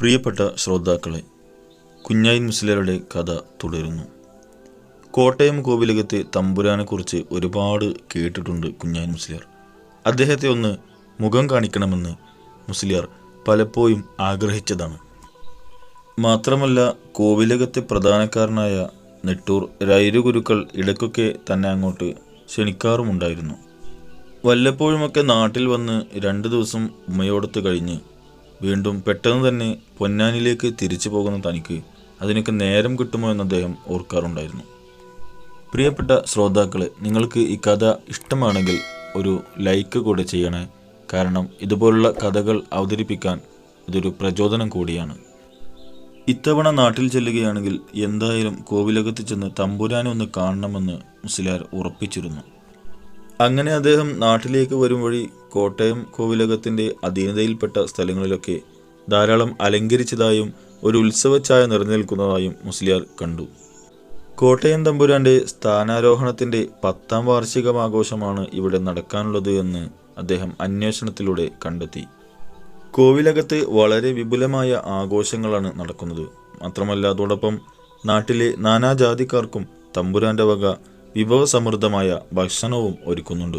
പ്രിയപ്പെട്ട ശ്രോതാക്കളെ കുഞ്ഞായി മുസ്ലിയരുടെ കഥ തുടരുന്നു. കോട്ടയം കോവിലകത്തെ തമ്പുരാനെക്കുറിച്ച് ഒരുപാട് കേട്ടിട്ടുണ്ട് കുഞ്ഞായി മുസ്ലിയർ. അദ്ദേഹത്തെ ഒന്ന് മുഖം കാണിക്കണമെന്ന് മുസ്ലിയർ പലപ്പോഴും ആഗ്രഹിച്ചതാണ്. മാത്രമല്ല കോവിലകത്തെ പ്രധാനക്കാരനായ നെട്ടൂർ രൈരുഗുരുക്കൾ ഇടയ്ക്കൊക്കെ തന്നെ അങ്ങോട്ട് ക്ഷണിക്കാറുമുണ്ടായിരുന്നു. വല്ലപ്പോഴുമൊക്കെ നാട്ടിൽ വന്ന് രണ്ട് ദിവസം ഉമ്മയോടത്ത് കഴിഞ്ഞ് വീണ്ടും പെട്ടെന്ന് തന്നെ പൊന്നാനിലേക്ക് തിരിച്ചു പോകുന്ന തനിക്ക് അതിനൊക്കെ നേരം കിട്ടുമോ എന്ന് അദ്ദേഹം ഓർക്കാറുണ്ടായിരുന്നു. പ്രിയപ്പെട്ട ശ്രോതാക്കളെ നിങ്ങൾക്ക് ഈ കഥ ഇഷ്ടമാണെങ്കിൽ ഒരു ലൈക്ക് കൂടെ ചെയ്യണേ. കാരണം ഇതുപോലുള്ള കഥകൾ അവതരിപ്പിക്കാൻ ഇതൊരു പ്രചോദനം കൂടിയാണ്. ഇത്തവണ നാട്ടിൽ ചെല്ലുകയാണെങ്കിൽ എന്തായാലും കോവിലകത്ത് ചെന്ന് തമ്പുരാനെ ഒന്ന് കാണണമെന്ന് മുസ്ലിയാർ ഉറപ്പിച്ചിരുന്നു. അങ്ങനെ അദ്ദേഹം നാട്ടിലേക്ക് വരും വഴി കോട്ടയം കോവിലകത്തിന്റെ അധീനതയിൽപ്പെട്ട സ്ഥലങ്ങളിലൊക്കെ ധാരാളം അലങ്കരിച്ചതായും ഒരു ഉത്സവച്ചായ നിറഞ്ഞു നിൽക്കുന്നതായും മുസ്ലിയാർ കണ്ടു. കോട്ടയം തമ്പുരാന്റെ സ്ഥാനാരോഹണത്തിന്റെ പത്താം വാർഷികമാഘോഷമാണ് ഇവിടെ നടക്കാനുള്ളത് എന്ന് അദ്ദേഹം അന്വേഷണത്തിലൂടെ കണ്ടെത്തി. കോവിലകത്ത് വളരെ വിപുലമായ ആഘോഷങ്ങളാണ് നടക്കുന്നത്. മാത്രമല്ല അതോടൊപ്പം നാട്ടിലെ നാനാജാതിക്കാർക്കും തമ്പുരാന്റെ വക വിഭവസമൃദ്ധമായ ഭക്ഷണവും ഒരുക്കുന്നുണ്ട്.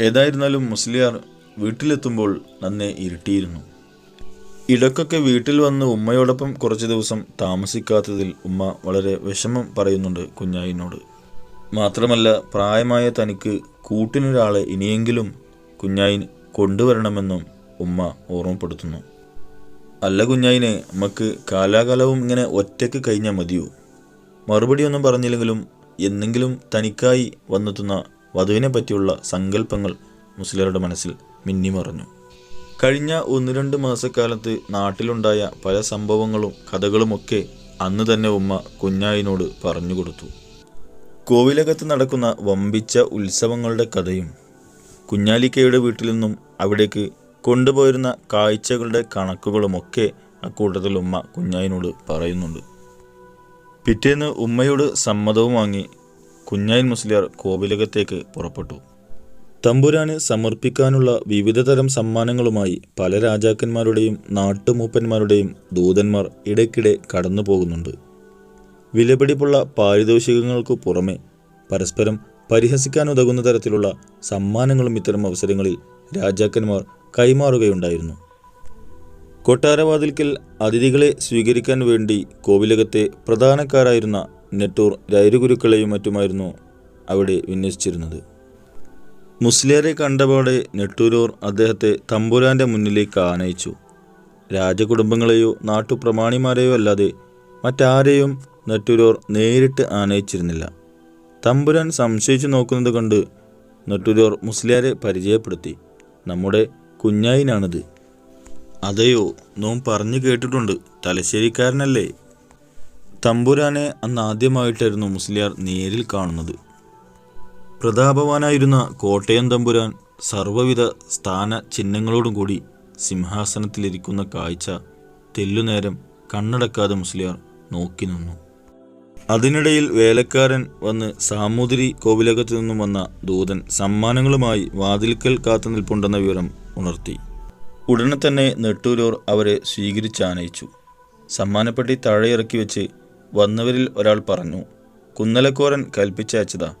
ഏതായിരുന്നാലും മുസ്ലിയാർ വീട്ടിലെത്തുമ്പോൾ നന്നെ ഇരുട്ടിയിരുന്നു. ഇടക്കൊക്കെ വീട്ടിൽ വന്ന് ഉമ്മയോടൊപ്പം കുറച്ച് ദിവസം താമസിക്കാത്തതിൽ ഉമ്മ വളരെ വിഷമം പറയുന്നുണ്ട് കുഞ്ഞായിനോട്. മാത്രമല്ല പ്രായമായ തനിക്ക് കൂട്ടിനൊരാളെ ഇനിയെങ്കിലും കുഞ്ഞായിൻ കൊണ്ടുവരണമെന്നും ഉമ്മ ഓർമ്മപ്പെടുത്തുന്നു. അല്ല കുഞ്ഞായിനെ നമുക്ക് കാലാകാലവും ഇങ്ങനെ ഒറ്റയ്ക്ക് കഴിഞ്ഞാൽ മതിയോ? മറുപടിയൊന്നും പറഞ്ഞില്ലെങ്കിലും എന്നെങ്കിലും തനിക്കായി വന്നെത്തുന്ന വധുവിനെ പറ്റിയുള്ള സങ്കല്പങ്ങൾ മുസ്ലിയറുടെ മനസ്സിൽ മിന്നിമറഞ്ഞു. കഴിഞ്ഞ ഒന്ന് രണ്ട് മാസക്കാലത്ത് നാട്ടിലുണ്ടായ പല സംഭവങ്ങളും കഥകളുമൊക്കെ അന്ന് തന്നെ ഉമ്മ കുഞ്ഞായിനോട് പറഞ്ഞു കൊടുത്തു. കോവിലകത്ത് നടക്കുന്ന വമ്പിച്ച ഉത്സവങ്ങളുടെ കഥയും കുഞ്ഞാലിക്കയുടെ വീട്ടിൽ നിന്നും അവിടേക്ക് കൊണ്ടുപോയിരുന്ന കാഴ്ചകളുടെ കണക്കുകളുമൊക്കെ അക്കൂട്ടത്തിൽ ഉമ്മ കുഞ്ഞായിനോട് പറയുന്നുണ്ട്. പിറ്റേന്ന് ഉമ്മയോട് സമ്മതവും വാങ്ങി കുഞ്ഞായൻ മുസ്ലിയാർ കോവിലകത്തേക്ക് പുറപ്പെട്ടു. തമ്പുരാന് സമർപ്പിക്കാനുള്ള വിവിധതരം സമ്മാനങ്ങളുമായി പല രാജാക്കന്മാരുടെയും നാട്ടുമൂപ്പന്മാരുടെയും ദൂതന്മാർ ഇടയ്ക്കിടെ കടന്നു പോകുന്നുണ്ട്. വിലപിടിപ്പുള്ള പാരിതോഷികങ്ങൾക്കു പുറമെ പരസ്പരം പരിഹസിക്കാനുതകുന്ന തരത്തിലുള്ള സമ്മാനങ്ങളും ഇത്തരം അവസരങ്ങളിൽ രാജാക്കന്മാർ കൈമാറുകയുണ്ടായിരുന്നു. കൊട്ടാരവാതിൽക്കൽ അതിഥികളെ സ്വീകരിക്കാൻ വേണ്ടി കോവിലകത്തെ പ്രധാനക്കാരായിരുന്ന നെട്ടൂർ രൈരുഗുരുക്കളെയും മറ്റുമായിരുന്നു അവിടെ വിന്യസിച്ചിരുന്നത്. മുസ്ലിയരെ കണ്ടപാടെ നെട്ടൂരൂർ അദ്ദേഹത്തെ തമ്പുരാന്റെ മുന്നിലേക്ക് ആനയിച്ചു. രാജകുടുംബങ്ങളെയോ നാട്ടുപ്രമാണിമാരെയോ അല്ലാതെ മറ്റാരെയും നെട്ടൂരൂർ നേരിട്ട് ആനയിച്ചിരുന്നില്ല. തമ്പുരാൻ സംശയിച്ചു നോക്കുന്നത് കണ്ട് നെട്ടൂരൂർ മുസ്ലിയാരെ പരിചയപ്പെടുത്തി. നമ്മുടെ കുഞ്ഞായിനാണിത്. അതെയോ? നോം പറഞ്ഞു കേട്ടിട്ടുണ്ട്. തലശ്ശേരിക്കാരനല്ലേ? തമ്പുരാനെ അന്ന് ആദ്യമായിട്ടായിരുന്നു മുസ്ലിയാർ നേരിൽ കാണുന്നത്. പ്രതാപവാനായിരുന്ന കോട്ടയം തമ്പുരാൻ സർവവിധ സ്ഥാന ചിഹ്നങ്ങളോടും കൂടി സിംഹാസനത്തിലിരിക്കുന്ന കാഴ്ച തെല്ലുനേരം കണ്ണടക്കാതെ മുസ്ലിയാർ നോക്കി നിന്നു. അതിനിടയിൽ വേലക്കാരൻ വന്ന് സാമൂതിരി കോവിലകത്തു നിന്നും വന്ന ദൂതൻ സമ്മാനങ്ങളുമായി വാതിൽക്കൽ കാത്തു നിൽപ്പുണ്ടെന്ന വിവരം ഉണർത്തി. ഉടനെ തന്നെ നെട്ടൂരൂർ അവരെ സ്വീകരിച്ചാനയിച്ചു. സമ്മാനപ്പെട്ടി താഴെ ഇറക്കി വെച്ച് വന്നവരിൽ ഒരാൾ പറഞ്ഞു കുന്നലക്കോരൻ കൽപ്പിച്ചയച്ചതാ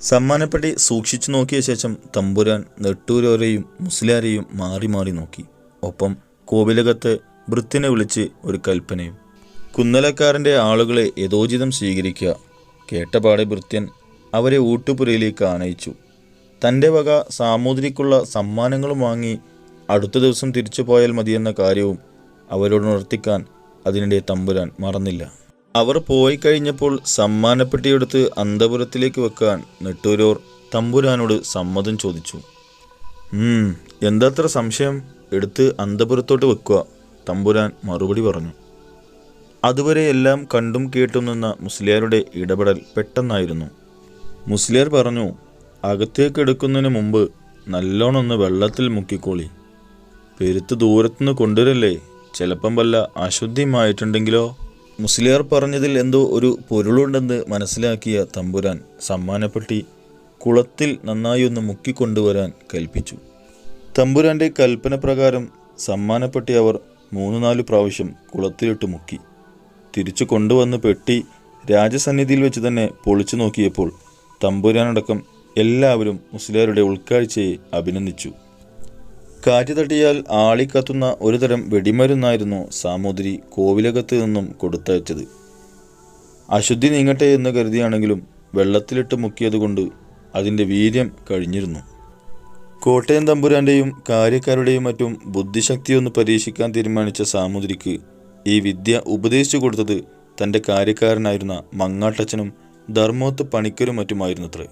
സമ്മാനപ്പെട്ടി സൂക്ഷിച്ചു നോക്കിയ ശേഷം തമ്പുരാൻ നെട്ടൂരോരെയും മുസ്ലിയാരെയും മാറി മാറി നോക്കി. ഒപ്പം കോവിലകത്ത് വൃത്തിനെ വിളിച്ച് ഒരു കൽപ്പനയും. കുന്നലക്കാരന്റെ ആളുകളെ യഥോചിതം സ്വീകരിക്കുക കേട്ടപാടെ വൃത്യൻ അവരെ ഊട്ടുപുരയിലേക്ക് ആനയിച്ചു. തന്റെ വക സാമൂതിരിക്കുള്ള സമ്മാനങ്ങളും വാങ്ങി അടുത്ത ദിവസം തിരിച്ചു പോയാൽ മതിയെന്ന കാര്യവും അവരോട് ഉണർത്തിക്കാൻ അതിനിടെ തമ്പുരാൻ മറന്നില്ല. അവർ പോയി കഴിഞ്ഞപ്പോൾ സമ്മാനപ്പെട്ടിയെടുത്ത് അന്തപുരത്തിലേക്ക് വെക്കാൻ നെട്ടൂരോർ തമ്പുരാനോട് സമ്മതം ചോദിച്ചു. എന്തത്ര സംശയം? എടുത്ത് അന്തപുരത്തോട്ട് വെക്കുക തമ്പുരാൻ മറുപടി പറഞ്ഞു. അതുവരെ എല്ലാം കണ്ടും കേട്ടും നിന്ന മുസ്ലിയാരുടെ ഇടപെടൽ പെട്ടെന്നായിരുന്നു. മുസ്ലിയാർ പറഞ്ഞു അകത്തേക്ക് എടുക്കുന്നതിന് മുമ്പ് നല്ലോണമൊന്ന് വെള്ളത്തിൽ മുക്കിക്കോളി. പെരുത്ത് ദൂരത്തുനിന്ന് കൊണ്ടുവരല്ലേ? ചിലപ്പം വല്ല അശുദ്ധിയുമായിട്ടുണ്ടെങ്കിലോ? മുസ്ലിയാർ പറഞ്ഞതിൽ എന്തോ ഒരു പൊരുളുണ്ടെന്ന് മനസ്സിലാക്കിയ തമ്പുരാൻ സമ്മാനപ്പെട്ടി കുളത്തിൽ നന്നായി ഒന്ന് മുക്കിക്കൊണ്ടുവരാൻ കൽപ്പിച്ചു. തമ്പുരാന്റെ കൽപ്പന പ്രകാരം സമ്മാനപ്പെട്ടി അവർ മൂന്ന് നാല് പ്രാവശ്യം കുളത്തിലിട്ട് മുക്കി. തിരിച്ചു കൊണ്ടുവന്ന് പെട്ടി രാജസന്നിധിയിൽ വെച്ച് തന്നെ പൊളിച്ചു നോക്കിയപ്പോൾ തമ്പുരാനടക്കം എല്ലാവരും മുസ്ലിയാരുടെ ഉൾക്കാഴ്ചയെ അഭിനന്ദിച്ചു. കാറ്റ് തട്ടിയാൽ ആളിക്കത്തുന്ന ഒരുതരം വെടിമരുന്നായിരുന്നു സാമൂതിരി കോവിലകത്ത് നിന്നും കൊടുത്തയച്ചത്. അശുദ്ധി നീങ്ങട്ടെ എന്ന് കരുതിയാണെങ്കിലും വെള്ളത്തിലിട്ട് മുക്കിയതുകൊണ്ട് അതിന്റെ വീര്യം കഴിഞ്ഞിരുന്നു. കോട്ടയം തമ്പുരാന്റെയും കാര്യക്കാരുടെയും മറ്റും ബുദ്ധിശക്തിയൊന്ന് പരീക്ഷിക്കാൻ തീരുമാനിച്ച സാമൂതിരിക്ക് ഈ വിദ്യ ഉപദേശിച്ചു കൊടുത്തത് തന്റെ കാര്യക്കാരനായിരുന്ന മങ്ങാട്ടച്ചനും ധർമ്മോത്ത് പണിക്കരും മറ്റുമായിരുന്നത്രേ.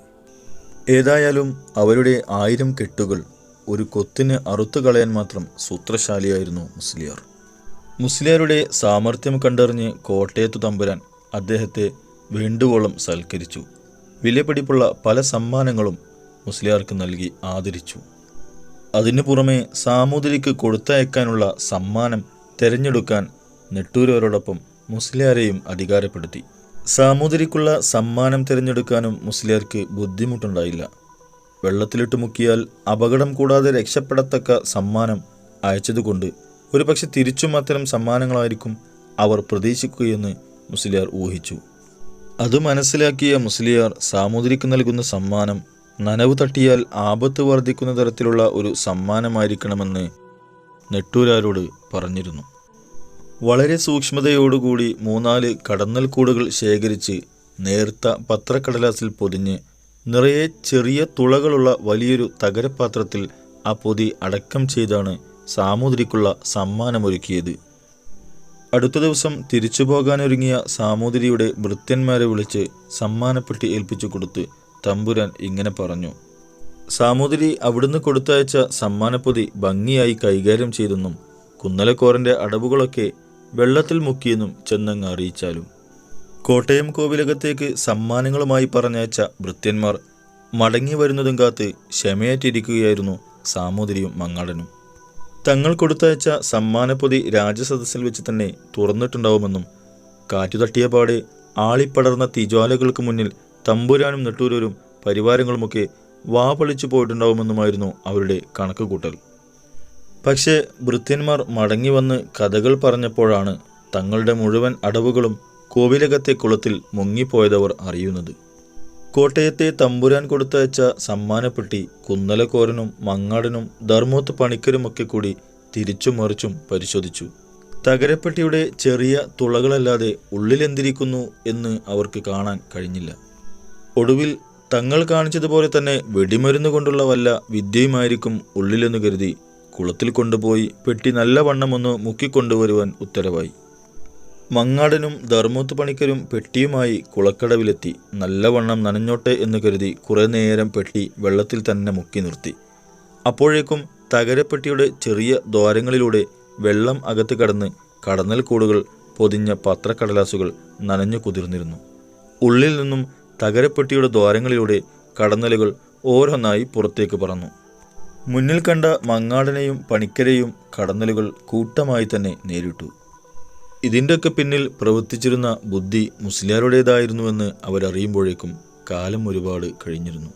ഏതായാലും അവരുടെ ആയിരം കെട്ടുകൾ ഒരു കൊത്തിന് അറുത്തു കളയാൻ മാത്രം സൂത്രശാലിയായിരുന്നു മുസ്ലിയാർ. മുസ്ലിയാരുടെ സാമർഥ്യം കണ്ടറിഞ്ഞ് കോട്ടയത്തു തമ്പുരാൻ അദ്ദേഹത്തെ വേണ്ടുവോളം സൽക്കരിച്ചു. വിലപിടിപ്പുള്ള പല സമ്മാനങ്ങളും മുസ്ലിയാർക്ക് നൽകി ആദരിച്ചു. അതിനു പുറമെ സാമൂതിരിക്ക് കൊടുത്തയക്കാനുള്ള സമ്മാനം തിരഞ്ഞെടുക്കാൻ നെട്ടൂരവരോടൊപ്പം മുസ്ലിയാരെയും അധികാരപ്പെടുത്തി. സാമൂതിരിക്കുള്ള സമ്മാനം തിരഞ്ഞെടുക്കാനും മുസ്ലിയാർക്ക് ബുദ്ധിമുട്ടുണ്ടായില്ല. വെള്ളത്തിലിട്ട് മുക്കിയാൽ അപകടം കൂടാതെ രക്ഷപ്പെടത്തക്ക സമ്മാനം അയച്ചതുകൊണ്ട് ഒരുപക്ഷെ തിരിച്ചും അത്തരം സമ്മാനങ്ങളായിരിക്കും അവർ പ്രതീക്ഷിക്കുകയെന്ന് മുസ്ലിയാർ ഊഹിച്ചു. അത് മനസ്സിലാക്കിയ മുസ്ലിയാർ സാമൂതിരിക്ക് നൽകുന്ന സമ്മാനം നനവ് തട്ടിയാൽ ആപത്ത് വർദ്ധിക്കുന്ന തരത്തിലുള്ള ഒരു സമ്മാനമായിരിക്കണമെന്ന് നെട്ടൂരാരോട് പറഞ്ഞിരുന്നു. വളരെ സൂക്ഷ്മതയോടുകൂടി മൂന്നാൽ കടന്നൽ കൂടുകൾ ശേഖരിച്ച് നേർത്ത പത്രക്കടലാസിൽ പൊതിഞ്ഞ് നിറയെ ചെറിയ തുളകളുള്ള വലിയൊരു തകരപാത്രത്തിൽ ആ പൊതി അടക്കം ചെയ്താണ് സാമൂതിരിക്കുള്ള സമ്മാനമൊരുക്കിയത്. അടുത്ത ദിവസം തിരിച്ചു പോകാനൊരുങ്ങിയ സാമൂതിരിയുടെ ഭൃത്യന്മാരെ വിളിച്ച് സമ്മാനപ്പെട്ടി ഏൽപ്പിച്ചു കൊടുത്ത് തമ്പുരാൻ ഇങ്ങനെ പറഞ്ഞു. സാമൂതിരി അവിടുന്ന് കൊടുത്തയച്ച സമ്മാനപ്പൊതി ഭംഗിയായി കൈകാര്യം ചെയ്തെന്നും കുന്നലക്കോരന്റെ അടവുകളൊക്കെ വെള്ളത്തിൽ മുക്കിയെന്നും ചെന്നങ്ങ് അറിയിച്ചാലും. കോട്ടയം കോവിലകത്തേക്ക് സമ്മാനങ്ങളുമായി പറഞ്ഞയച്ച ഭൃത്യന്മാർ മടങ്ങി വരുന്നതും കാത്ത് ക്ഷമയേറ്റിരിക്കുകയായിരുന്നു സാമൂതിരിയും മങ്ങാടനും. തങ്ങൾ കൊടുത്തയച്ച സമ്മാനപ്പൊതി രാജസദസ്സിൽ വെച്ച് തന്നെ തുറന്നിട്ടുണ്ടാവുമെന്നും കാറ്റു തട്ടിയ പാടെ ആളിപ്പടർന്ന തിജ്വാലകൾക്ക് മുന്നിൽ തമ്പുരാനും നെട്ടൂരൂരും പരിവാരങ്ങളുമൊക്കെ വാപളിച്ചു പോയിട്ടുണ്ടാവുമെന്നുമായിരുന്നു അവരുടെ കണക്കുകൂട്ടൽ. പക്ഷേ ഭൃത്യന്മാർ മടങ്ങി വന്ന് കഥകൾ പറഞ്ഞപ്പോഴാണ് തങ്ങളുടെ മുഴുവൻ അടവുകളും കോവിലകത്തെ കുളത്തിൽ മുങ്ങിപ്പോയതവർ അറിയുന്നത്. കോട്ടയത്തെ തമ്പുരാൻ കൊടുത്തയച്ച സമ്മാനപ്പെട്ടി കുന്നലക്കോരനും മങ്ങാടനും ധർമ്മോത്ത് പണിക്കരുമൊക്കെ കൂടി തിരിച്ചും മറിച്ചും പരിശോധിച്ചു. തകരപ്പെട്ടിയുടെ ചെറിയ തുളകളല്ലാതെ ഉള്ളിലെന്തിരിക്കുന്നു എന്ന് അവർക്ക് കാണാൻ കഴിഞ്ഞില്ല. ഒടുവിൽ തങ്ങൾ കാണിച്ചതുപോലെ തന്നെ വെടിമരുന്ന് കൊണ്ടുള്ള വല്ല വിദ്യയുമായിരിക്കും ഉള്ളിലെന്ന് കരുതി കുളത്തിൽ കൊണ്ടുപോയി പെട്ടി നല്ല നല്ലവണ്ണമൊന്ന് മുക്കിക്കൊണ്ടുവരുവാൻ ഉത്തരവായി. മങ്ങാടനും ധർമ്മത്ത് പണിക്കരും പെട്ടിയുമായി കുളക്കടവിലെത്തി. നല്ലവണ്ണം നനഞ്ഞോട്ടെ എന്ന് കരുതി കുറേ നേരം പെട്ടി വെള്ളത്തിൽ തന്നെ മുക്കി നിർത്തി. അപ്പോഴേക്കും തകരപ്പെട്ടിയുടെ ചെറിയ ദ്വാരങ്ങളിലൂടെ വെള്ളം അകത്ത് കടന്ന് കടന്നൽ കൂടുകൾ പൊതിഞ്ഞ പത്രക്കടലാസുകൾ നനഞ്ഞു കുതിർന്നിരുന്നു. ഉള്ളിൽ നിന്നും തകരപ്പെട്ടിയുടെ ദ്വാരങ്ങളിലൂടെ കടന്നലുകൾ ഓരോന്നായി പുറത്തേക്ക് പറന്നു. മുന്നിൽ കണ്ട മങ്ങാടനെയും പണിക്കരെയും കടന്നലുകൾ കൂട്ടമായി തന്നെ നേരിട്ടു. ഇതിന്റെയൊക്കെ പിന്നിൽ പ്രവർത്തിച്ചിരുന്ന ബുദ്ധി മുസ്ലിയാരുടേതായിരുന്നുവെന്ന് അവരറിയുമ്പോഴേക്കും കാലം ഒരുപാട് കഴിഞ്ഞിരുന്നു.